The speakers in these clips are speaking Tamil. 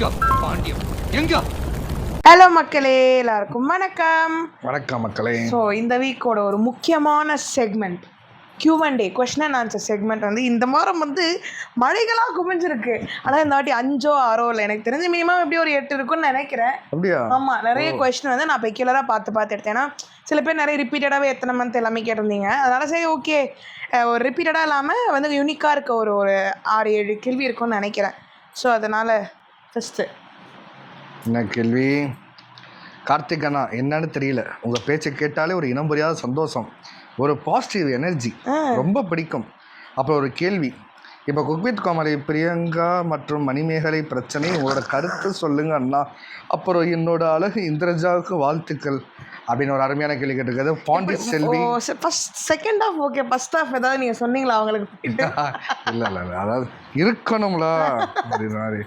எங்க பாண்டியம் எங்க? ஹலோ மக்களே எல்லாருக்கும் வணக்கம். வணக்கம் மக்களே. ஸோ இந்த வீக்கோட ஒரு முக்கியமான segment Q&A day question and answer segment வந்து இந்த வாரம் வந்து மழைகளாக குமிஞ்சிருக்கு. ஆனால் இந்த வாட்டி அஞ்சோ ஆறோ இல்லை. எனக்கு தெரிஞ்சு மினிமம் எப்படி ஒரு எட்டு இருக்கும்னு நினைக்கிறேன். அப்படியா? ஆமாம் நிறைய கொஸ்டின் வந்து நான் பெக்யூலராக பார்த்து பார்த்து எடுத்தேன். ஏன்னா சில பேர் நிறைய ரிப்பீட்டடாகவே எத்தனை மந்த் எல்லாமே கேட்டிருந்தீங்க. அதனால சரி ஓகே ஒரு ரிப்பீட்டடாக இல்லாமல் வந்து யூனிக்காக இருக்க ஒரு ஒரு ஆறு ஏழு கேள்வி இருக்கும்னு நினைக்கிறேன். ஸோ அதனால் ஃபஸ்ட்டு என்ன கேள்வி? கார்த்திக் அண்ணா என்னன்னு தெரியல. உங்கள் பேச்சை கேட்டாலே ஒரு இனம் புரியாத சந்தோஷம். ஒரு பாசிட்டிவ் எனர்ஜி ரொம்ப பிடிக்கும். அப்புறம் ஒரு கேள்வி. இப்போ குக்வித் கோமலி பிரியங்கா மற்றும் மணிமேகலை பிரச்சனை உங்களோட கருத்து சொல்லுங்க அண்ணா. அப்புறம் என்னோட அழகு இந்திரஜாவுக்கு வாழ்த்துக்கள் அப்படின்னு ஒரு அருமையான கேள்வி கேட்டிருக்காது Pandi Selvi. Oh first second half okay first half ஏதாவது நீங்கள் சொன்னீங்களா அவங்களுக்கு? இல்லை இல்லை இல்லை அதாவது இருக்கணும்ல அப்படின்ற மாதிரி.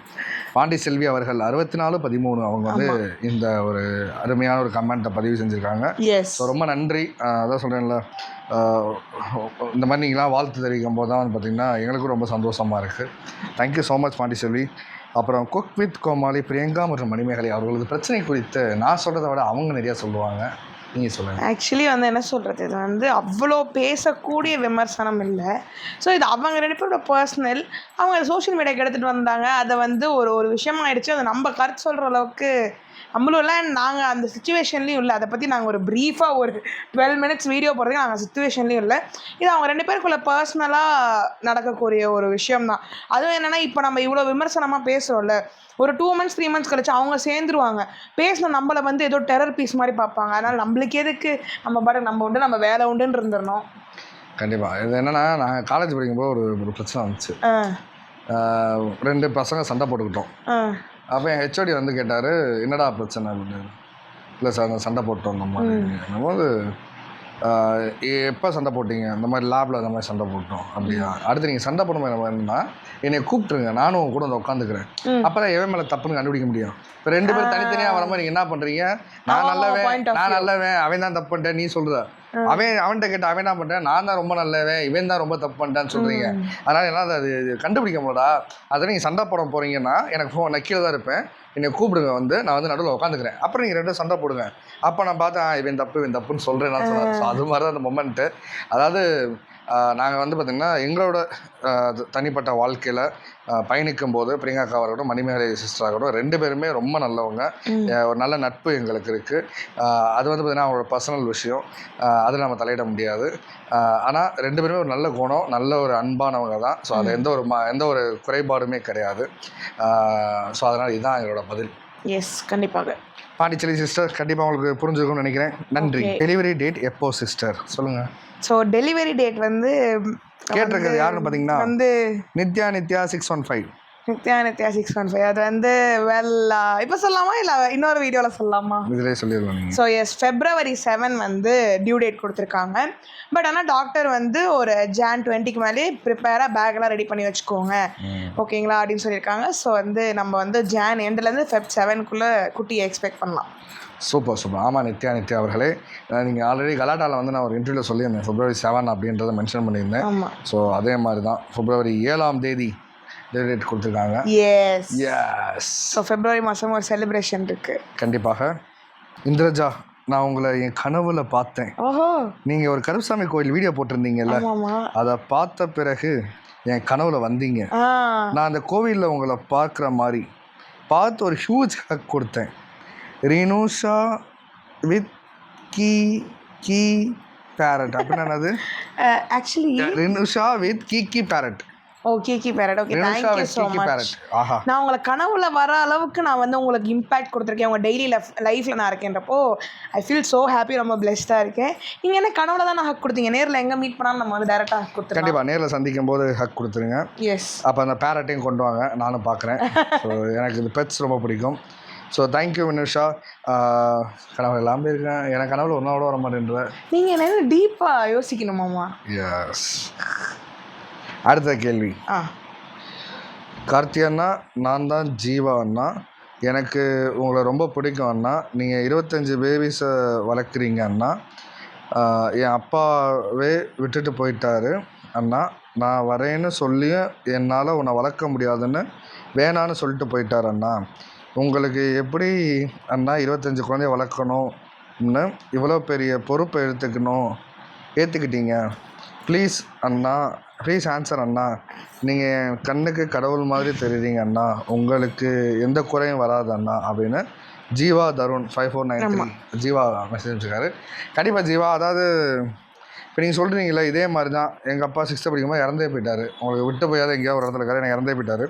பாண்டி செல்வி அவர்கள் அறுபத்தி நாலு பதிமூணு அவங்க வந்து இந்த ஒரு அருமையான ஒரு கமெண்ட்டை பதிவு செஞ்சுருக்காங்க. எஸ் ஸோ ரொம்ப நன்றி. அதான் சொல்கிறேன்ல இந்த மாதிரி நீங்களாம் வாழ்த்து தெரிவிக்கும் போது தான் வந்து பார்த்திங்கன்னா எங்களுக்கும் ரொம்ப சந்தோஷமாக இருக்குது தேங்க்யூ ஸோ மச் பாண்டிசெல்வி அப்புறம் குக் வித் கோமாளி பிரியங்கா மற்றும் மணிமேகலை அவர்களது பிரச்சனை குறித்து நான் சொல்கிறத விட அவங்க நிறையா சொல்லுவாங்க. நீங்கள் சொல்லுங்கள் ஆக்சுவலி வந்து என்ன சொல்கிறது இது வந்து அவ்வளோ பேசக்கூடிய விமர்சனம் இல்லை. ஸோ இது அவங்க ரெண்டு பேரோட பர்சனல் அவங்க சோஷியல் மீடியாவுக்கு எடுத்துகிட்டு வந்தாங்க. அதை வந்து ஒரு ஒரு விஷயமாயிடுச்சு அதை நம்ம கருத்து சொல்கிற அளவுக்கு நம்மளும் இல்லை நாங்கள் அந்த சுச்சுவேஷன்லேயும் இல்லை. அதை பற்றி நாங்கள் ஒரு ப்ரீஃபாக ஒரு டுவெல் மினிட்ஸ் வீடியோ போடுறதுக்கு நாங்கள் சுச்சுவேஷன்லேயும் இல்லை. இது அவங்க ரெண்டு பேருக்குள்ள பர்சனலாக நடக்கக்கூடிய ஒரு விஷயம் தான் அதுவும் என்னென்னா இப்போ நம்ம இவ்வளோ விமர்சனமாக பேசுகிறோம்ல ஒரு டூ மந்த்ஸ் த்ரீ மந்த்ஸ் கழிச்சு அவங்க சேர்ந்துருவாங்க. பேசின நம்மளை வந்து ஏதோ டெரர் பீஸ் மாதிரி பார்ப்பாங்க. அதனால் நம்மளுக்கு எதுக்கு? நம்ம பாட்டு நம்ம உண்டு நம்ம வேலை உண்டுன்னு இருந்துடணும். கண்டிப்பாக இது என்னென்னா நாங்கள் காலேஜ் படிக்கும்போது ஒரு ஒரு பிரச்சனை வந்துச்சு. ரெண்டு பசங்க சண்டை போட்டுக்கிட்டோம். அப்போ என் ஹெச்ஓடி வந்து கேட்டார் என்னடா பிரச்சனை? அப்படின்னு இல்லை சார் அந்த சண்டை போட்டோம் அந்த மாதிரி போது எப்போ சண்டை போட்டீங்க? இந்த மாதிரி லேபில் அந்த மாதிரி சண்டை போட்டோம். அப்படியா. அடுத்து நீங்கள் சண்டை போடும்போது என்ன என்னன்னா என்னை கூப்பிட்டுருங்க. நானும் கூட வந்து உட்காந்துக்கிறேன் அப்போ தான் எவன் மேலே தப்புன்னு கண்டுபிடிக்க முடியும். இப்போ ரெண்டு பேரும் தனித்தனியாக வரும்போது நீங்கள் என்ன பண்ணுறீங்க நான் நல்லவன் நான் நல்லவன் அவன் தான் தப்பு பண்ணிட்டேன் நீ சொல்கிற அவன் அவன்கிட்ட கேட்ட அவன் என்ன பண்ணிட்டேன் நான் தான் ரொம்ப நல்லவன் இவன் தான் ரொம்ப தப்பு பண்ணிட்டான்னு சொல்கிறீங்க அதனால் என்ன அது கண்டுபிடிக்க முடியலடா. அதை நீங்கள் சண்டை போட போகிறீங்கன்னா எனக்கு ஃபோன் நான் கீழே தான் இருப்பேன். என்னை கூப்பிடுங்க வந்து நான் வந்து நடுவில் உட்காந்துக்கிறேன் அப்புறம் நீங்கள் ரெண்டும் சண்டை போடுங்க. அப்போ நான் பார்த்தேன் இவன் தப்பு இவன் தப்புன்னு சொல்கிறேன் நான் சொன்னேன் ஸோ அது மாதிரி தான் அந்த மொமெண்ட்டு அதாவது நாங்கள் வந்து பார்த்திங்கன்னா எங்களோட அது தனிப்பட்ட வாழ்க்கையில் பயணிக்கும் போது பிரியங்கா அக்கா இருக்கட்டும் மணிமேகலை சிஸ்டர் ஆகட்டும் ரெண்டு பேருமே ரொம்ப நல்லவங்க. ஒரு நல்ல நட்பு எங்களுக்கு இருக்குது அது வந்து பார்த்திங்கன்னா அவங்களோட பர்சனல் விஷயம். அதில் நம்ம தலையிட முடியாது. ஆனால் ரெண்டு பேருமே ஒரு நல்ல குணம் நல்ல ஒரு அன்பானவங்க தான். ஸோ அது எந்த ஒரு மா எந்த ஒரு குறைபாடுமே கிடையாது. ஸோ அதனால் இதுதான் எங்களோட பதில். எஸ் கண்டிப்பாக. பாண்டிச்சேரி சிஸ்டர் கண்டிப்பாக உங்களுக்கு புரிஞ்சுக்கும்னு நினைக்கிறேன். நன்றி. டெலிவரி டேட் எப்போ சிஸ்டர் சொல்லுங்கள் ஸோ டெலிவரி டேட் வந்து கேட்டிருக்கிறது யாருன்னு பார்த்தீங்கன்னா வந்து Nithya Nithya six one five Nithya Nithya six one five அது வந்து வெல் இப்போ சொல்லலாமா? இல்லை இன்னொரு வீடியோவில் சொல்லலாமா? இதிலே சொல்லிடலாம் ஸோ எஸ் ஃபெப்ரவரி செவன் வந்து டியூ டேட் கொடுத்துருக்காங்க. பட் ஆனால் டாக்டர் வந்து ஒரு ஜான் டுவெண்ட்டிக்கு மேலே ப்ரிப்பேராக பேக்கெல்லாம் ரெடி பண்ணி வச்சுக்கோங்க. ஓகேங்களா அப்படின்னு சொல்லியிருக்காங்க. ஸோ வந்து நம்ம வந்து ஜான் எண்ட்லேருந்து ஃபெப் செவனுக்குள்ளே குட்டியை எக்ஸ்பெக்ட் பண்ணலாம். சூப்பர் சூப்பர் ஆமாம் நித்யா நித்யா அவர்களே நீங்கள் ஆல்ரெடி கலாட்டாவில் வந்து நான் ஒரு இன்டர்வியூவில் சொல்லியிருந்தேன். பிப்ரவரி செவன் அப்படின்றத மென்ஷன் பண்ணியிருந்தேன். ஆமாம் ஸோ அதே மாதிரி தான் பிப்ரவரி ஏழாம் தேதி டேட் கொடுத்துருக்காங்க. எஸ் எஸ் ஸோ ஃபெப்ரவரி மாதம் ஒரு செலிப்ரேஷன் இருக்குது கண்டிப்பாக. இந்திரஜா நான் உங்களை என் கனவுல பார்த்தேன். ஓஹோ. நீங்கள் ஒரு கருப்பசாமி கோயில் வீடியோ போட்டிருந்தீங்கல்ல? அதை பார்த்த பிறகு என் கனவுல வந்தீங்க. நான் அந்த கோவிலில் உங்களை பார்க்குற மாதிரி பார்த்து ஒரு ஹியூஜ் ஹக் கொடுத்தேன். Rinusha with key key parrot அப்படின்னு என்னது? Actually Rinusha with key key parrot okay Ki parrot okay thank you so much நான் உங்களை கனவுல வர அளவுக்கு நான் வந்து உங்களுக்கு இம்பேக்ட் கொடுத்துருக்கேன். உங்கள் டெய்லி லைஃப் லைஃப்பில் நான் இருக்கேன்றப்போ ஐ ஃபீல் ஸோ ஹாப்பி ரொம்ப பிளெஸ்டாக இருக்கேன். நீங்கள் என்ன கனவுல தான் நான் ஹக் கொடுத்தீங்க? நேரில் எங்கே மீட் பண்ணாலும் நம்ம வந்து டேரெக்டாக ஹக் கொடுத்துருக்கோம் கண்டிப்பாக நேரில் சந்திக்கும் போது ஹக் கொடுத்துருங்க. எஸ் அப்போ அந்த பேரட்டையும் கொண்டு வாங்க. நானும் பார்க்குறேன் ஸோ எனக்கு இந்த பெட்ஸ் ரொம்ப பிடிக்கும். ஸோ தேங்க்யூ வினுஷா கனவு எல்லாம் இருக்கேன்? எனக்கு கனவுல ஒரு வர மாட்டேன்ற. நீங்கள் என்ன டீப்பாக யோசிக்கணுமாம்மா? எஸ் அடுத்த கேள்வி. ஆ. கார்த்தி அண்ணா நான் தான் ஜீவா அண்ணா. எனக்கு உங்களை ரொம்ப பிடிக்கும் அண்ணா. நீங்கள் இருபத்தஞ்சி பேபிஸை வளர்க்குறீங்க அண்ணா. என் அப்பாவே விட்டுட்டு போயிட்டாரு அண்ணா. நான் வரேன்னு சொல்லியும் என்னால் உன்னை வளர்க்க முடியாதுன்னு வேணான்னு சொல்லிட்டு போயிட்டார் அண்ணா. உங்களுக்கு எப்படி அண்ணா இருபத்தஞ்சி குழந்தைய வளர்க்கணும்னு இவ்வளோ பெரிய பொறுப்பை எடுத்துக்கணும்? ஏற்றுக்கிட்டீங்க ப்ளீஸ் அண்ணா ப்ளீஸ் ஆன்சர் அண்ணா. நீங்கள் என் கண்ணுக்கு கடவுள் மாதிரி தெரியுறீங்க அண்ணா. உங்களுக்கு எந்த குறையும் வராது அண்ணா அப்படின்னு Jeeva Tharun five four nine three Jeeva message வச்சுருக்காரு கண்டிப்பாக ஜீவா அதாவது இப்போ நீங்கள் சொல்கிறீங்களே இதே மாதிரி தான் எங்கள் அப்பா சிக்ஸ்த்து படிக்கும்போது இறந்தே போயிட்டார். உங்களுக்கு விட்டு போயாத எங்கேயாவது ஒரு இடத்துல இருக்காரு எனக்கு இறந்தே போயிட்டார்.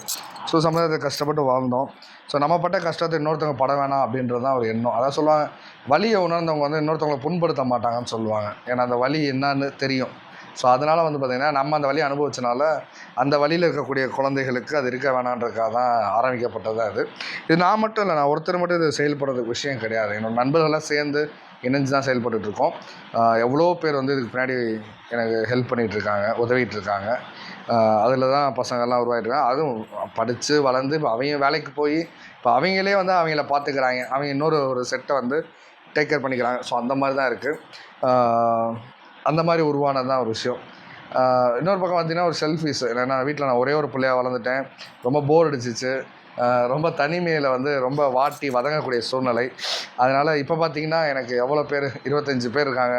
ஸோ சமுதாயத்தை கஷ்டப்பட்டு வாழ்ந்தோம். ஸோ நம்ம பட்ட கஷ்டத்தை இன்னொருத்தவங்க பட வேணாம் அப்படின்றது தான் ஒரு எண்ணம். அதான் சொல்லுவாங்க வலியை உணர்ந்தவங்க வந்து இன்னொருத்தவங்களை புண்படுத்த மாட்டாங்கன்னு சொல்லுவாங்க. ஏன்னா அந்த வலி என்னன்னு தெரியும். ஸோ அதனால் வந்து பார்த்திங்கன்னா நம்ம அந்த வழியை அனுபவிச்சனால அந்த வழியில் இருக்கக்கூடிய குழந்தைகளுக்கு அது இருக்க வேணான்றக்காக தான் ஆரம்பிக்கப்பட்டதாக இது. இது நான் மட்டும் இல்லை நான் ஒருத்தர் மட்டும் இது செயல்படுறதுக்கு விஷயம் கிடையாது. என்னோட நண்பர்கள்லாம் சேர்ந்து இணைஞ்சு தான் செயல்பட்டுட்டு இருக்கோம் எவ்வளோ பேர் வந்து இதுக்கு பின்னாடி எனக்கு ஹெல்ப் பண்ணிகிட்டு இருக்காங்க அதில் தான் பசங்கள்லாம் உருவாகிட்டுருக்காங்க அதுவும் படித்து வளர்ந்து இப்போ அவங்க வேலைக்கு போய் இப்போ அவங்களே வந்து அவங்கள பார்த்துக்கிறாங்க அவங்க இன்னொரு ஒரு செட்டை வந்து டேக் கேர் பண்ணிக்கிறாங்க. ஸோ அந்த மாதிரி தான் இருக்குது அந்த மாதிரி உருவானது தான் ஒரு விஷயம். இன்னொரு பக்கம் பார்த்தீங்கன்னா ஒரு செல்ஃபிஸ் ஏன்னா வீட்டில் நான் ஒரே ஒரு பிள்ளையா வளர்ந்துட்டேன். ரொம்ப போர் அடிச்சிச்சு. ரொம்ப தனிமையில் வந்து ரொம்ப வாட்டி வதங்கக்கூடிய சூழ்நிலை. அதனால் இப்போ பார்த்தீங்கன்னா எனக்கு எவ்வளோ பேர்? இருபத்தஞ்சி பேர் இருக்காங்க.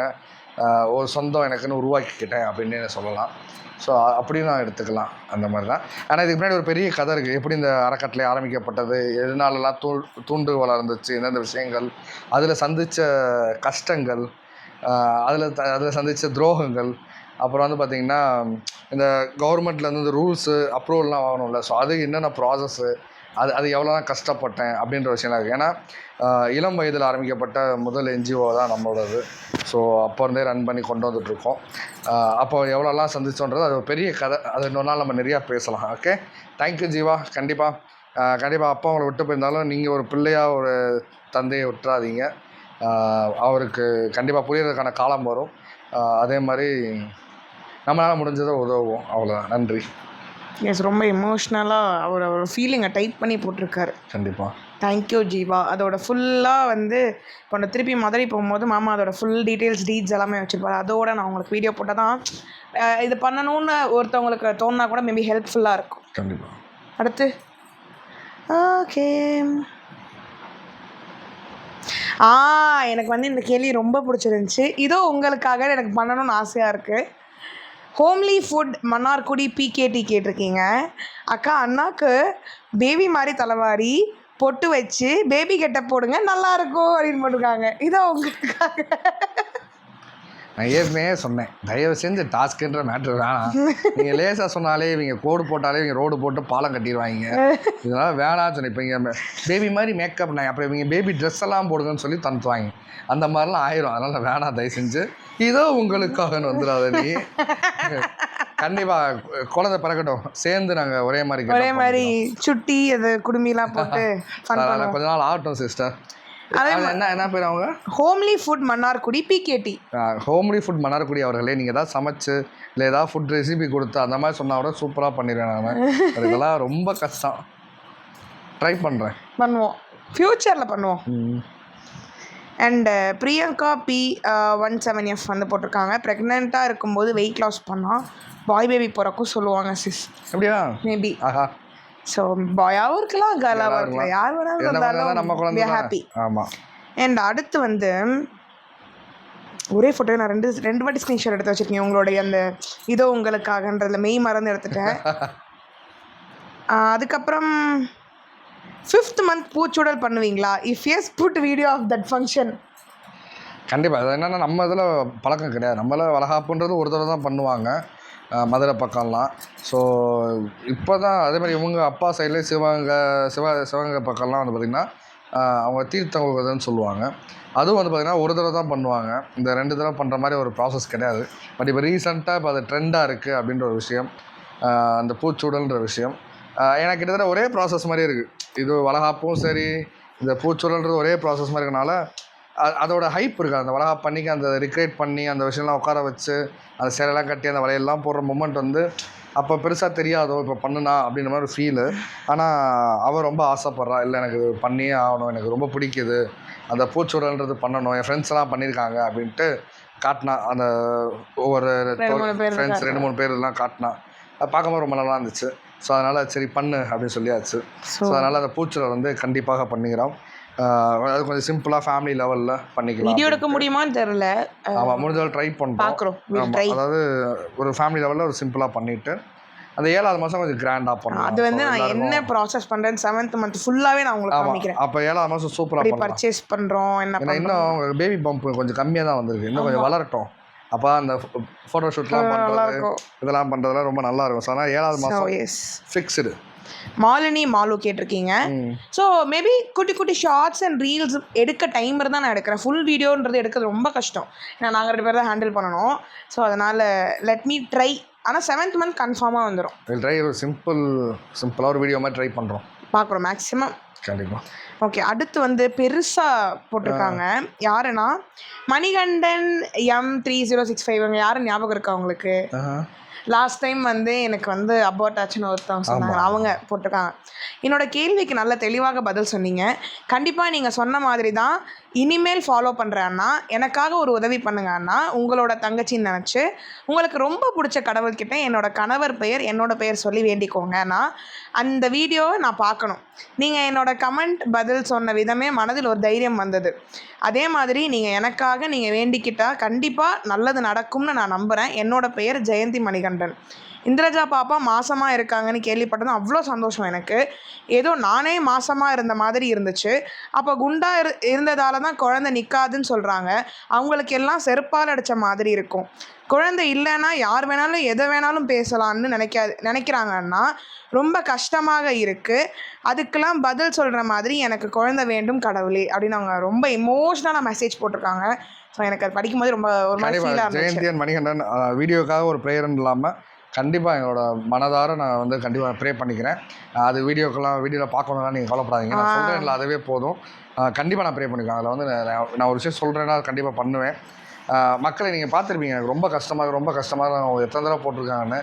ஒரு சொந்தம் எனக்குன்னு உருவாக்கிக்கிட்டேன் அப்படின்னு சொல்லலாம். ஸோ அப்படியும் நான் எடுத்துக்கலாம். அந்த மாதிரி தான். ஆனால் இதுக்கு முன்னாடி ஒரு பெரிய கதை இருக்குது எப்படி இந்த அறக்கட்டளை ஆரம்பிக்கப்பட்டது? எதனாலலாம் தூ தூண்டு வளர்ந்துச்சு? எந்தெந்த விஷயங்கள்? அதில் சந்தித்த கஷ்டங்கள்? அதில் அதில் சந்தித்த துரோகங்கள் அப்புறம் வந்து பார்த்திங்கன்னா இந்த கவர்மெண்ட்லேருந்து இந்த ரூல்ஸு அப்ரூவல்லாம் வாங்கணும்ல. ஸோ அது என்னென்ன ப்ராசஸ்ஸு அது அது எவ்வளோதான் கஷ்டப்பட்டேன் அப்படின்ற விஷயம்லாம் இருக்குது ஏன்னா இளம் வயதில் ஆரம்பிக்கப்பட்ட முதல் என்ஜிஓ தான் நம்மளோடது. ஸோ அப்போ இருந்தே ரன் பண்ணி கொண்டு வந்துட்ருக்கோம் அப்போ எவ்வளோலாம் சந்திச்சோன்றது அது ஒரு பெரிய கதை. அது இன்னொரு நாள் நம்ம நிறையா பேசலாம். Okay thank you Jeeva. கண்டிப்பாக கண்டிப்பாக அப்பா உங்களை விட்டு போயிருந்தாலும் நீங்கள் ஒரு பிள்ளையாக ஒரு தந்தையை விட்டுறாதீங்க. அவருக்கு கண்டிப்பாக புரியறதுக்கான காலம் வரும். அதே மாதிரி நம்மளால் முடிஞ்சதை உதவுவோம். அவ்வளோதான் நன்றி. எஸ் ரொம்ப எமோஷ்னலாக அவர் அவர் ஃபீலிங்கை டைப் பண்ணி போட்டிருக்காரு. கண்டிப்பாக தேங்க்யூ ஜீவா. அதோட ஃபுல்லாக வந்து இப்போ நான் திருப்பி மதுரை போகும்போது மாமா அதோட ஃபுல் டீட்டெயில்ஸ் டீட்ஸ் எல்லாமே வச்சுருப்பாரு. அதோட நான் உங்களுக்கு வீடியோ போட்டால் தான் இது பண்ணணும்னு ஒருத்தவங்களுக்கு தோணுனா கூட மேபி ஹெல்ப்ஃபுல்லாக இருக்கும். கண்டிப்பாக அடுத்து ஓகே ஆ எனக்கு வந்து இந்த கேள்வி ரொம்ப பிடிச்சிருந்துச்சி. இதோ உங்களுக்காக எனக்கு பண்ணணும்னு ஆசையாக இருக்குது ஹோம்லி ஃபுட் மன்னார்குடி பிகேடி கேட்டிருக்கீங்க. அக்கா அண்ணாக்கு பேபி மாதிரி தலைவாரி பொட்டு வச்சு பேபி கெட்ட போடுங்க நல்லா இருக்கும் அப்படின்னு போட்டிருக்காங்க. இதோ உங்களுக்காக. நான் ஏற்கனவே சொன்னேன். தயவு செஞ்சு டாஸ்க்குன்ற மேட்ரு வேணாம். நீங்கள் லேசாக சொன்னாலே இவங்க கோடு போட்டாலே இவங்க ரோடு போட்டு பாலம் கட்டிடுவாங்க. இதெல்லாம் வேணாம்னு சொன்னேன். இப்போ இங்கே பேபி மாதிரி மேக்கப் நான் அப்புறம் இவங்க பேபி ட்ரெஸ் எல்லாம் போடுங்கன்னு சொல்லி தந்துவாங்க அந்த மாதிரிலாம் ஆயிரும். அதனால் வேணாம் தயவு செஞ்சு. இதோ உங்களுக்காகன்னு வந்துடாத நீ. கண்டிப்பாக குழந்தை பிறக்கட்டும். சேர்ந்து நாங்கள் ஒரே மாதிரி ஒரே மாதிரி சுட்டி அது குடுமிலாம் போட்டு கொஞ்ச நாள் ஆகட்டும் சிஸ்டர் என்ன என்ன பேர் அவங்க? Homely food Mannargudi PKD homely food Mannargudi அவர்களே நீங்கள் ஏதாவது சமைச்சு இல்லை ஏதாவது ஃபுட் ரெசிபி கொடுத்து அந்த மாதிரி சொன்னால் கூட சூப்பராக பண்ணிடுவேன் நான். அதுக்கெல்லாம் ரொம்ப கஷ்டம். ட்ரை பண்ணுறேன் பண்ணுவோம். ஃப்யூச்சரில் பண்ணுவோம். And Priyanka P one seven F வந்து போட்டிருக்காங்க. ப்ரெக்னெண்ட்டாக இருக்கும்போது வெயிட் லாஸ் பண்ணால் பாய் பேபி பிறக்கும் சொல்லுவாங்க சிஸ் அப்படியா? மேபி ஆஹா. ஸோ பாயாகவும் இருக்கலாம் கேர்ளாகவும் இருக்கலாம். யார் வேணாலும் பண்ணாலும் நம்ம குழந்தை ஹாப்பி ஆமாம் அண்ட் அடுத்து வந்து ஒரே ஃபோட்டோ நான் ரெண்டு ரெண்டு வாட்டி ஸ்க்ரீன்ஷாட் எடுத்து வச்சுருக்கேன். உங்களுடைய அந்த இதோ உங்களுக்காகன்றதுல மெய் மறந்து எடுத்துட்டேன். அதுக்கப்புறம் ஃபிஃப்த் மந்த் பூச்சூடல் பண்ணுவீங்களா? If yes put video of that function கண்டிப்பாக அது என்னென்னா நம்ம இதில் பழக்கம் கிடையாது. நம்மள வளகாப்புன்றது ஒரு தடவை தான் பண்ணுவாங்க. மதுரை பக்கம்லாம். ஸோ இப்போ தான் அதே மாதிரி இவங்க அப்பா சைடில் சிவகங்கை சிவ சிவகங்கை பக்கம்லாம் வந்து பார்த்திங்கன்னா அவங்க தீர்த்தம் கொடுக்குறதுன்னு சொல்லுவாங்க. அதுவும் வந்து பார்த்திங்கன்னா ஒரு தடவை தான் பண்ணுவாங்க. இந்த ரெண்டு தடவை பண்ணுற மாதிரி ஒரு ப்ராசஸ் கிடையாது. பட் இப்போ ரீசெண்டாக இப்போ அது ட்ரெண்டாக இருக்குது அப்படின்ற ஒரு விஷயம் அந்த பூச்சூடல்ன்ற விஷயம். எனக்கு கிட்டத்தட்ட ஒரே ப்ராசஸ் மாதிரி இருக்குது இது வளகாப்பும் சரி இந்த பூச்சூடல்ன்றது ஒரே ப்ராசஸ் மாதிரி இருக்கனால அதோட ஹைப் இருக்குது அந்த வளகா பண்ணிக்க அந்த ரிக்ரியேட் பண்ணி அந்த விஷயம்லாம் உட்கார வச்சு அந்த சேலையெல்லாம் கட்டி அந்த வலையெல்லாம் போடுற மூமெண்ட் வந்து அப்போ பெருசாக தெரியாதோ இப்போ பண்ணுனா அப்படின்ற மாதிரி ஃபீலு ஆனால் அவள் ரொம்ப ஆசைப்பட்றா. இல்லை எனக்கு இது பண்ணியே ஆகணும். எனக்கு ரொம்ப பிடிக்குது. அந்த பூச்சூடல்ன்றது பண்ணணும். என் ஃப்ரெண்ட்ஸ் எல்லாம் பண்ணியிருக்காங்க அப்படின்ட்டு காட்டினா அந்த ஒவ்வொரு ஃப்ரெண்ட்ஸ் ரெண்டு மூணு பேர் எல்லாம் காட்டினா பார்க்கும்போது ரொம்ப நல்லா இருந்துச்சு. ஸோ அதனால் சரி பண்ணு அப்படின்னு சொல்லியாச்சு. ஸோ அதனால் அந்த பூச்சலை வந்து கண்டிப்பாக பண்ணுகிறோம் அது கொஞ்சம் சிம்பிளாக ஃபேமிலி லெவலில் பண்ணிக்கலாம் வீடியோ எடுக்க முடியுமான்னு தெரில ஆமாம் முடிஞ்சாலும் ட்ரை பண்ணுறோம் பார்க்குறோம் அதாவது ஒரு ஃபேமிலி லெவலில் ஒரு சிம்பிளாக பண்ணிவிட்டு அந்த ஏழாவது மாதம் கொஞ்சம் கிராண்டாக பண்ணலாம். அது வந்து நான் என்ன ப்ராசஸ் பண்றேன் செவன்த் மந்த் ஃபுல்லாவே நான் உங்களுக்கு காமிக்கிறேன். அப்போ ஏழாவது மாதம் சூப்பராக பர்ச்சேஸ் பண்றோம் என்ன இன்னும் பேபி பம்ப் கொஞ்சம் கம்மியாக தான் வந்திருக்கு. இன்னும் கொஞ்சம் வளரட்டும். அப்போ அந்த ஃபோட்டோ ஷூட்லாம் நல்லா பண்ணுறது இருக்கும் இதெல்லாம் பண்ணுறதுலாம் ரொம்ப நல்லா இருக்கும். ஸோ அதனால் ஏழாவது மாதம் ஃபிக்ஸ்டு மாலினி மாலு கேட்டிருக்கீங்க. ஸோ மேபி குட்டி குட்டி ஷார்ட்ஸ் அண்ட் ரீல்ஸ் எடுக்க டைம் தான் நான் எடுக்கிறேன். ஃபுல் வீடியோன்றது எடுக்கிறது ரொம்ப கஷ்டம். ஏன்னா நாங்கள் ரெண்டு பேர் தான் ஹேண்டில் பண்ணணும். ஸோ அதனால் லெட் மீ ட்ரை ஆனால் செவன்த் மந்த் கன்ஃபார்மாக வந்துடும் ட்ரை ஒரு சிம்பிள் சிம்பிளாக ஒரு வீடியோ மாதிரி ட்ரை பண்ணுறோம் பார்க்குறோம். மேக்ஸிமம் கண்டிப்பாக ஓகே அடுத்து வந்து பெருசாக போட்டிருக்காங்க. யாருன்னா Manikandan M three zero six five யாரு ஞாபகம் இருக்கா உங்களுக்கு? லாஸ்ட் டைம் வந்து எனக்கு வந்து அபவுட் ஆச்சுன்னு ஒருத்தவங்க சொன்னாங்க. அவங்க போட்டிருக்காங்க. என்னோட கேள்விக்கு நல்ல தெளிவாக பதில் சொன்னீங்க. கண்டிப்பாக நீங்கள் சொன்ன மாதிரி தான் இனிமேல் ஃபாலோ பண்ணுறேன் அண்ணா. எனக்காக ஒரு உதவி பண்ணுங்க அண்ணா. உங்களோட தங்கச்சின்னு நினச்சி. உங்களுக்கு ரொம்ப பிடிச்ச கடவுள்கிட்ட என்னோட கணவர் பெயர் என்னோட பெயர் சொல்லி வேண்டிக்கோங்க அண்ணா. அந்த வீடியோவை நான் பார்க்கணும். நீங்கள் என்னோட கமெண்ட் பதில் சொன்ன விதமே மனதில் ஒரு தைரியம் வந்தது. அதே மாதிரி நீங்கள் எனக்காக நீங்கள் வேண்டிக்கிட்டால் கண்டிப்பாக நல்லது நடக்கும்னு நான் நம்புகிறேன் என்னோட பெயர் ஜெயந்தி மணிகண்டன். இந்திரஜா பாப்பா மாசமாக இருக்காங்கன்னு கேள்விப்பட்டதும் அவ்வளோ சந்தோஷம் எனக்கு. ஏதோ நானே மாசமாக இருந்த மாதிரி இருந்துச்சு. அப்போ குண்டா இரு இருந்ததால தான் குழந்தை நிற்காதுன்னு சொல்கிறாங்க அவங்களுக்கு எல்லாம் செருப்பால் அடித்த மாதிரி இருக்கும். குழந்தை இல்லைன்னா யார் வேணாலும் எதை வேணாலும் பேசலாம்னு நினைக்காது நினைக்கிறாங்கன்னா ரொம்ப கஷ்டமாக இருக்குது அதுக்கெல்லாம் பதில் சொல்கிற மாதிரி எனக்கு குழந்தை வேண்டும் கடவுளே அப்படின்னு அவங்க ரொம்ப இமோஷ்னலாக மெசேஜ் போட்டிருக்காங்க. ஸோ எனக்கு அது படிக்கும்போது ரொம்ப ஒரு மாதிரி ஃபீலாக இருந்துச்சு. மணிகண்டன் வீடியோக்காக ஒரு ப்ரேயர்னு இல்லாமல் கண்டிப்பாக எங்களோட மனதார நான் வந்து கண்டிப்பாக ப்ரே பண்ணிக்கிறேன். அது வீடியோக்கெல்லாம் வீடியோவில் பார்க்கணும்னா நீங்கள் கவலைப்படாதீங்க. நான் சொல்கிறேன் இல்லை அதுவே போதும். கண்டிப்பாக நான் ப்ரே பண்ணிக்குவேன் அதில் வந்து நான் நான் ஒரு விஷயம் சொல்கிறேன்னா கண்டிப்பாக பண்ணுவேன். மக்களை நீங்கள் பார்த்துருப்பீங்க. எனக்கு ரொம்ப கஷ்டமாக ரொம்ப கஷ்டமாக அவங்க எத்தனை தடவை போட்டிருக்காங்கன்னு.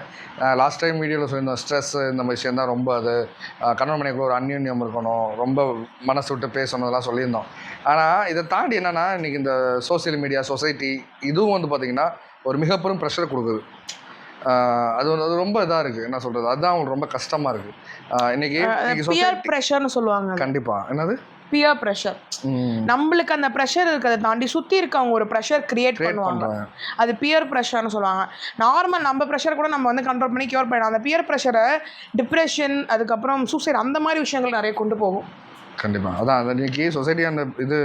லாஸ்ட் டைம் வீடியோவில் சொல்லியிருந்தோம் ஸ்ட்ரெஸ் இந்த மாதிரி விஷயம் தான் ரொம்ப அது. கணவன் மனைக்குள்ள ஒரு அந்யோன்யம் இருக்கணும். ரொம்ப மனசு விட்டு பேசணும் இதெல்லாம் சொல்லியிருந்தோம். ஆனால் இதை தாண்டி என்னென்னா இன்றைக்கி இந்த சோஷியல் மீடியா சொசைட்டி இதுவும் வந்து பார்த்திங்கன்னா ஒரு மிகப்பெரும் ப்ரெஷர் கொடுக்குது. அது வந்து அது ரொம்ப இதாக இருக்குது என்ன சொல்கிறது அதுதான் அவங்களுக்கு ரொம்ப கஷ்டமாக இருக்குது இன்னைக்கு பியர் ப்ரெஷர்னு சொல்லுவாங்க கண்டிப்பாக என்னது? பியர் ப்ரெஷர் நம்மளுக்கு அந்த ப்ரெஷர் இருக்கிறத தாண்டி சுற்றி இருக்கவங்க ஒரு ப்ரெஷர் கிரியேட் பண்ணுவாங்க. அது பியர் ப்ரெஷர்னு சொல்லுவாங்க. நார்மல் நம்ம ப்ரெஷர் கூட நம்ம வந்து கண்ட்ரோல் பண்ணி கியூர் பண்ணலாம் அந்த பியர் ப்ரெஷரை டிப்ரெஷன் அதுக்கப்புறம் சூசைட் அந்த மாதிரி விஷயங்கள் நிறைய கொண்டு போகும். கண்டிப்பாக அதான் அந்த இன்னைக்கு சொசைட்டி அந்த இது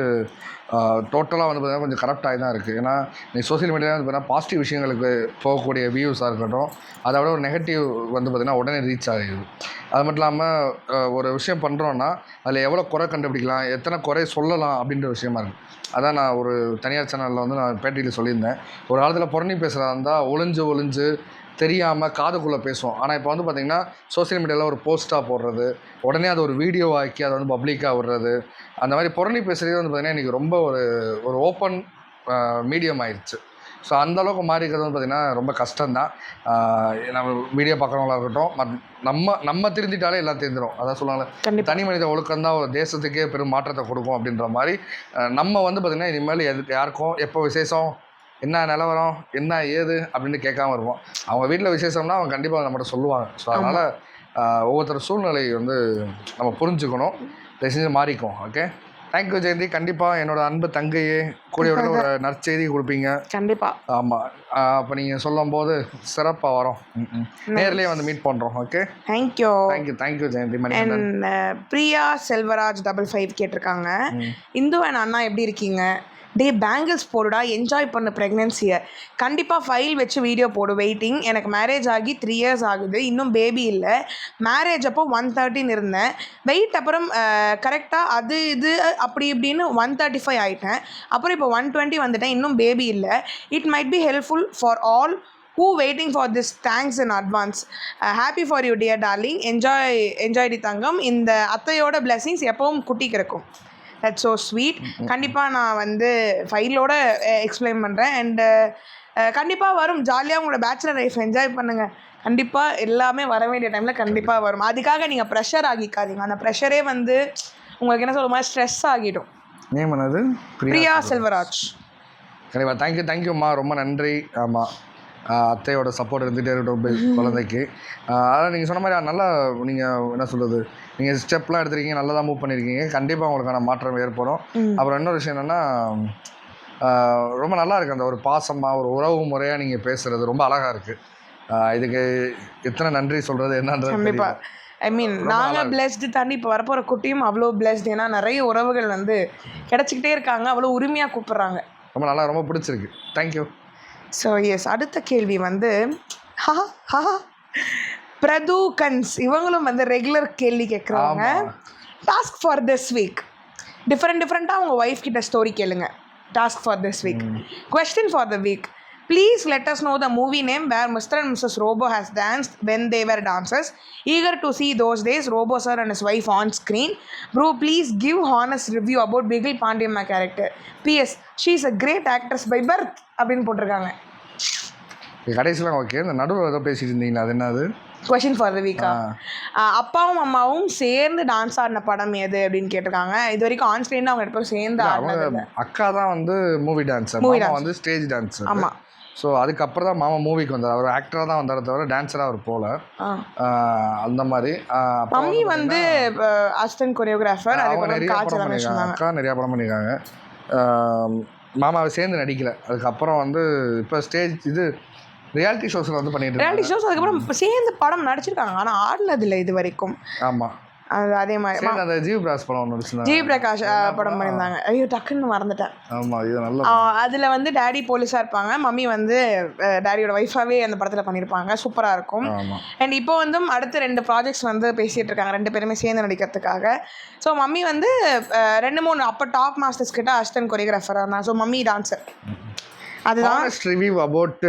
டோட்டலாக வந்து பார்த்தீங்கன்னா கொஞ்சம் கரெக்டாகி தான் இருக்குது ஏன்னா இன்றைக்கி சோஷியல் மீடியாவில் வந்து பார்த்தீங்கன்னா பாசிட்டிவ் விஷயங்களுக்கு போகக்கூடிய வியூஸாக இருக்கட்டும் அதை விட ஒரு நெகட்டிவ் வந்து பார்த்திங்கன்னா உடனே ரீச் ஆகிடுது அது மட்டும் இல்லாமல் ஒரு விஷயம் பண்ணுறோன்னா அதில் எவ்வளோ குறை கண்டுபிடிக்கலாம் எத்தனை குறை சொல்லலாம் அப்படின்ற விஷயமா இருக்குது அதான் நான் ஒரு தனியார் சேனலில் வந்து நான் பேட்டியில் சொல்லியிருந்தேன். ஒரு காலத்தில் புறணி பேசுகிறதா இருந்தால் ஒளிஞ்சு ஒளிஞ்சு தெரியாமல் காதுக்குள்ளே பேசுவோம். ஆனால் இப்போ வந்து பார்த்திங்கன்னா சோஷியல் மீடியாவில் ஒரு போஸ்ட்டாக போடுறது உடனே அதை ஒரு வீடியோ ஆக்கி அதை வந்து பப்ளிக்காக விடுறது அந்த மாதிரி புறணி பேசுகிறதே வந்து பார்த்திங்கன்னா இன்றைக்கி ரொம்ப ஒரு ஒரு ஓப்பன் மீடியம் ஆயிடுச்சு ஸோ அந்த அளவுக்கு மாறி இருக்கிறது வந்து பார்த்திங்கன்னா ரொம்ப கஷ்டம்தான். நம்ம வீடியோ பார்க்குறவங்களா இருக்கட்டும் நம்ம நம்ம திருந்திட்டாலே எல்லாம் தெரிஞ்சிடும் அதான் சொல்லுவாங்க தனி மனித ஒழுக்கம் தான் ஒரு தேசத்துக்கே பெரும் மாற்றத்தை கொடுக்கும் அப்படின்ற மாதிரி நம்ம வந்து பார்த்திங்கன்னா இனிமேல் எதுக்கு யாருக்கும் எப்போ விசேஷம் என்ன நிலவரம் என்ன ஏது அப்படின்னு கேட்காம இருப்போம். அவங்க வீட்டில் விசேஷம்னா அவங்க கண்டிப்பாக நம்மகிட்ட சொல்லுவாங்க. ஸோ அதனால் ஒவ்வொருத்தர் சூழ்நிலை வந்து நம்ம புரிஞ்சுக்கணும். தயவு செஞ்சு மாறிக்கும் ஓகே தேங்க்யூ ஜெயந்தி. கண்டிப்பாக என்னோட அன்பு தங்கையே கூடிய ஒரு நற்செய்தி கொடுப்பீங்க. கண்டிப்பாக ஆமாம் அப்போ நீங்கள் சொல்லும்போது சிறப்பாக வரோம். நேர்லயே வந்து மீட் பண்ணுறோம் okay thank you thank you thank you Jayanthi and Priya Selvaraj double five கேட்டிருக்காங்க. இந்து அண்ட் அண்ணா எப்படி இருக்கீங்க? டே பேங்கிள்ஸ் போடுடா என்ஜாய் பண்ண ப்ரெக்னென்சியை கண்டிப்பாக ஃபைல் வச்சு வீடியோ போடு வெயிட்டிங் எனக்கு மேரேஜ் ஆகி த்ரீ இயர்ஸ் ஆகுது இன்னும் பேபி இல்லை. மேரேஜ் அப்போ ஒன் தேர்ட்டின்னு இருந்தேன். வெயிட் அப்புறம் கரெக்டாக அது இது அப்படி இப்படின்னு ஒன் தேர்ட்டி ஃபைவ் ஆகிட்டேன் அப்புறம் இப்போ ஒன் டுவெண்ட்டி வந்துட்டேன் இன்னும் பேபி இல்லை. It might be helpful for all who waiting for this thanks in advance happy for you dear darling enjoy enjoy D தங்கம். இந்த அத்தையோட பிளெஸிங்ஸ் எப்பவும் குட்டிக்கு இருக்கும் தட்ஸ் ஸோ ஸ்வீட் கண்டிப்பாக நான் வந்து ஃபைலோட எக்ஸ்பிளைன் பண்ணுறேன் அண்டு கண்டிப்பாக வரும். ஜாலியாக உங்களோட பேச்சுலர் லைஃப் என்ஜாய் பண்ணுங்கள் கண்டிப்பாக எல்லாமே வர வேண்டிய டைமில் கண்டிப்பாக வரும். அதுக்காக நீங்கள் ப்ரெஷர் ஆகிக்காதீங்க. அந்த ப்ரெஷரே வந்து உங்களுக்கு என்ன சொல்ற மாதிரி ஸ்ட்ரெஸ் ஆகிடும். நேம் என்னது? பிரியா செல்வராஜ். கண்டிப்பாக தேங்க்யூ தேங்க்யூம்மா ரொம்ப நன்றி. ஆமாம் அத்தையோட சப்போர்ட் இருந்துகிட்டே இருக்கட்டும் குழந்தைக்கு. அதான் நீங்கள் சொன்ன மாதிரி நல்லா நீங்கள் என்ன சொல்கிறது நீங்கள் ஸ்டெப்லாம் எடுத்திருக்கீங்க நல்லா தான் மூவ் பண்ணியிருக்கீங்க கண்டிப்பாக உங்களுக்கான மாற்றம் ஏற்படும். அப்புறம் இன்னொரு விஷயம் என்னென்னா ரொம்ப நல்லா இருக்குது அந்த ஒரு பாசமாக ஒரு உறவு முறையாக நீங்கள் பேசுகிறது ரொம்ப அழகாக இருக்குது இதுக்கு எத்தனை நன்றி சொல்கிறது என்னன்றது. ஐ மீன் ரொம்ப நாங்க நல்லா இருக்கு. பிளெஸ்டு தாண்டி இப்போ வரப்போகிற குட்டியும் அவ்வளோ பிளெஸ்டு ஏன்னா நிறைய உறவுகள் வந்து கிடைச்சிக்கிட்டே இருக்காங்க அவ்வளோ உரிமையாக கூப்பிடுறாங்க. ரொம்ப நல்லா ரொம்ப பிடிச்சிருக்கு. தேங்க்யூ ஸோ எஸ் அடுத்த கேள்வி வந்து ஹா ஹா பிரது கன்ஸ் இவங்களும் வந்து ரெகுலர் கேள்வி கேட்குறவங்க. ஆமா. Task for this week different டிஃப்ரெண்ட்டாக உங்கள் ஒய்ஃப் கிட்ட ஸ்டோரி கேளுங்க. Task for this week question for the week please let us know the movie name where Mr. and Mrs. Robo has danced when they were dancers. Eager to see those days, Robo sir and his wife on screen. Bro, please give honest review about Bigil Pandiyamma character. P.S. She is a great actress by birth. அப்படின்னு போட்டிருக்காங்க கடைசியில் ஓகே இந்த நடுவில் ஏதோ பேசிட்டு இருந்தீங்களா அது என்னது கொஷின் ஃபார் த வீக்கா ஆ. அப்பாவும் அம்மாவும் சேர்ந்து டான்ஸ் ஆடின படம் எது அப்படின்னு கேட்டிருக்காங்க இது வரைக்கும் ஆன் ஸ்க்ரீன் அவங்க ரெண்டு பேரும் சேர்ந்து அக்கா தான் வந்து மூவி டான்ஸர் மாமா dancer. வந்து ஸ்டேஜ் டான்ஸர் ஆமா ஸோ அதுக்கப்புறம் தான் மாமா மூவிக்கு வந்தார். அவர் ஆக்டராக தான் வந்தார் தவிர டான்ஸராக அவர் போகல. ஆஹ் அந்த மாதிரி. மம்மி வந்து அசிஸ்டன்ட் கொரியோகிராஃபர் நிறைய படம் பண்ணியிருக்காங்க. அக்கா நிறைய படம் பண்ணியிருக்காங்க. மாமாவை சேர்ந்து நடிக்கல. அதுக்கப்புறம் வந்து இப்போ ஸ்டேஜ் இது ரியாலிட்டி ஷோஸில் வந்து பண்ணிட்டு ரியாலிட்டி ஷோஸ் அதுக்கப்புறம் சேர்ந்து படம் நடிச்சிருக்காங்க. ஆனால் ஆடினது இல்லை இது வரைக்கும். ஆமாம் அது அதே மாதிரி. அந்த ஜீவ் பிராஸ் படம் ஒன்று நடிச்சிருந்தாங்க ஜி பிரகாஷ் படம் பண்ணியிருந்தாங்க. ஐயோ டக்குன்னு மறந்துட்டேன். ஆமாம் இது நல்ல அதுல வந்து டேடி போலீஸாக இருப்பாங்க. மம்மி வந்து டேடியோட ஒய்ஃபாகவே அந்த படத்தில் பண்ணியிருப்பாங்க. சூப்பராக இருக்கும். அண்ட் இப்போ வந்து அடுத்த ரெண்டு ப்ராஜெக்ட்ஸ் வந்து பேசிகிட்டு இருக்காங்க. ரெண்டு பேருமே சேர்ந்து நடிக்கிறதுக்காக. ஸோ மம்மி வந்து ரெண்டு மூணு அப்போ டாப் மாஸ்டர்ஸ் கிட்ட அசிஸ்டன்ட் கொரியோகிராஃபராக இருந்தாங்க. ஸோ மம்மி டான்ஸர் அதுதான் review about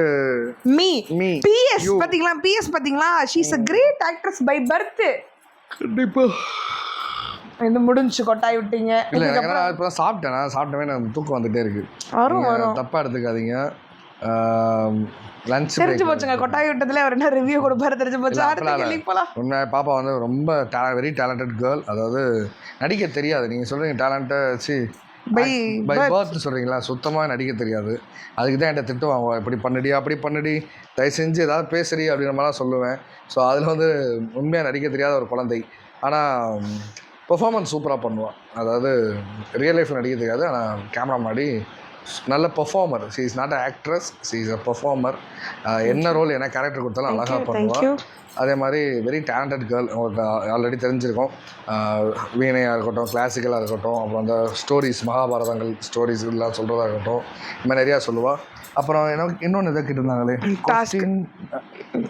me me PS பாத்தீங்களா? பிஎஸ் பாத்தீங்களா? She's a great actress by birth கண்டிப்பாக இது முடிஞ்சு கொட்டாய் விட்டீங்க. இல்லை நான் இப்போ சாப்பிட்டேன். நான் சாப்பிட்டவே எனக்கு தூக்கம் வந்துட்டே இருக்கு வரும் வரும். தப்பா எடுத்துக்காதீங்க. லஞ்ச் தெரிஞ்சு போச்சுங்க. கொட்டாய் விட்டதுல அவர் என்ன ரிவ்யூ கொடுப்பாரு? தெரிஞ்சு போச்சு? அடுத்த கேள்விக்கு போலாம் உண்மை பாப்பா வந்து ரொம்ப வெரி டேலண்டட் கேர்ள் அதாவது நடிக்க தெரியாது. நீங்கள் சொல்கிறீங்க டேலண்ட்டை சி. பை பை பர்த் சொல்கிறீங்களா சுத்தமாக நடிக்க தெரியாது. அதுக்கு தான் என்கிட்ட திட்டுவாங்க இப்படி பண்ணுடி அப்படி பண்ணுடி. தயவு செஞ்சு ஏதாவது பேசுறி அப்படின்ற மாதிரிலாம் சொல்லுவேன். ஸோ அதில் வந்து உண்மையாக நடிக்க தெரியாத ஒரு குழந்தை. ஆனால் பெர்ஃபார்மன்ஸ் சூப்பராக பண்ணுவாள் அதாவது ரியல் லைஃப்பில் நடிக்க தெரியாது. ஆனால் கேமரா முன்னாடி நல்ல performer she is not actress she is a performer என்ன ரோல் என்ன கேரக்டர் கொடுத்தாலும் அழகாக பண்ணுவாள் அதே மாதிரி வெரி டேலண்டட் கேர்ள் உங்களுக்கு ஆல்ரெடி தெரிஞ்சிருக்கும். ஆஹ் வீணையாக இருக்கட்டும் கிளாசிக்கலாக இருக்கட்டும் அப்புறம் அந்த ஸ்டோரிஸ் மகாபாரதங்கள் ஸ்டோரிஸ் இதெல்லாம் சொல்கிறதா இருக்கட்டும் இந்த மாதிரி நிறையா சொல்லுவாள் அப்புறம் எனக்கு இன்னொன்று எதை கேட்டிருந்தாங்களே. Task.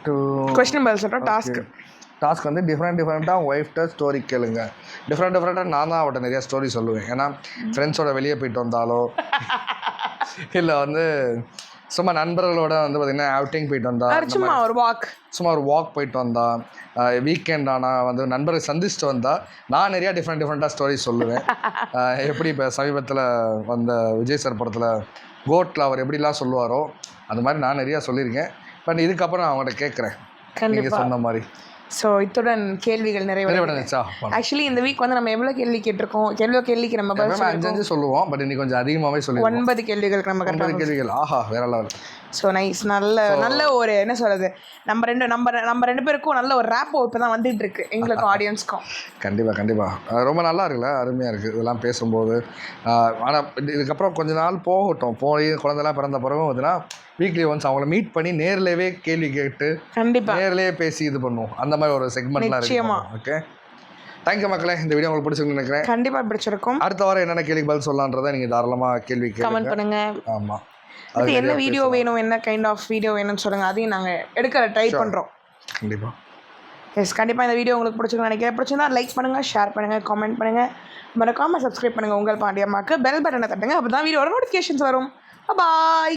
டு கொஸ்டின் பதில் சொல்கிறோம் டாஸ்க் டாஸ்க் வந்து டிஃப்ரெண்ட் டிஃப்ரெண்ட்டாக ஒய்ஃப்ட்ட ஸ்டோரி கேளுங்க. டிஃப்ரெண்ட் டிஃப்ரெண்ட்டாக நான் தான் அவட்ட நிறையா ஸ்டோரி சொல்லுவேன். ஏன்னா ஃப்ரெண்ட்ஸோட வெளியே போயிட்டு வந்தாலோ இல்லை வந்து சும்மா நண்பர்களோட வந்து பார்த்திங்கன்னா அவுட்டிங் போயிட்டு வந்தா சும்மா ஒரு வாக் சும்மா ஒரு வாக் போயிட்டு வந்தா வீக்கெண்ட் ஆனால் வந்து நண்பரை சந்திச்சுட்டு வந்தா நான் நிறையா டிஃப்ரெண்ட் டிஃப்ரெண்ட்டாக ஸ்டோரிஸ் சொல்லுவேன். எப்படி இப்போ சமீபத்தில் வந்த விஜய் சார் படத்தில் கோட்டில் அவர் எப்படிலாம் சொல்லுவாரோ அது மாதிரி நான் நிறையா சொல்லியிருக்கேன். பட் இதுக்கப்புறம் நான் அவங்கள்ட்ட கேட்குறேன். நீங்கள் சொன்ன மாதிரி. ஸோ இத்துடன் கேள்விகள் நிறைவேற நிறைவடைஞ்சிச்சா ஆக்சுவலி இந்த வீக் வந்து நம்ம எவ்வளோ கேள்வி கேட்டிருக்கோம்? எவ்வளோ கேள்விக்கு நம்ம பதில் அஞ்சு அஞ்சு சொல்லுவோம் பட் இன்னைக்கு கொஞ்சம் அதிகமாகவே சொல்லிடுவோம் ஒன்பது கேள்விகளுக்கு நம்ம ஒன்பது கேள்விகள். ஆஹா வேற லெவல். ஸோ நைஸ் நல்ல நல்ல ஒரு என்ன சொல்றது? நம்ம ரெண்டு நம்ம நம்ம ரெண்டு பேருக்கும் நல்ல ஒரு ரேப்போ இப்போ தான் வந்துட்டு இருக்கு எங்களுக்கும் ஆடியன்ஸ்க்கும் கண்டிப்பாக கண்டிப்பாக ரொம்ப நல்லா இருக்குல்ல. அருமையாக இருக்குது இதெல்லாம் பேசும்போது. ஆனால் இதுக்கப்புறம் கொஞ்ச நாள் போகட்டும். போய் குழந்தைலாம் பிறந்த பிறகு பார்த்தீங்கன்னா வீக்லி ஒன்ஸ் அவங்கள மீட் பண்ணி நேர்லவே கேள்வி கேட்டு கண்டிப்பா. நேர்லயே பேசி இது பண்ணுவோம். அந்த மாதிரி ஒரு செக்மெண்ட்லாம். இருக்கு ஓகே தேங்க்யூ மக்களே. இந்த வீடியோ உங்களுக்கு பிடிச்சிருக்குன்னு நினைக்கிறேன். கண்டிப்பா பிடிச்சிருக்கும். அடுத்த வாரம் என்னென்ன கேள்வி பதில் சொல்லலான்றதை நீங்கள் தாராளமாக கேள்வி கமெண்ட் பண்ணுங்க. ஆமாம் இது என்ன வீடியோ வேணும்? என்ன கைண்ட் ஆஃப் வீடியோ வேணும்னு சொல்லுங்க. அதையும் நாங்க எடுக்கிற ட்ரை பண்றோம். கண்டிப்பாக எஸ் கண்டிப்பா இந்த வீடியோ உங்களுக்கு பிடிச்சிருக்குன்னு நினைக்கிறேன். பிடிச்சிருந்தா லைக் பண்ணுங்க ஷேர் பண்ணுங்க காமெண்ட் பண்ணுங்க. மறக்காம சப்ஸ்கிரைப் பண்ணுங்க உங்கள் பாண்டியம்மாக்கு. பெல் பட்டனை தட்டுங்க. அப்போ தான் வீடியோட நோட்டிஃபிகேஷன்ஸ் வரும். பாய்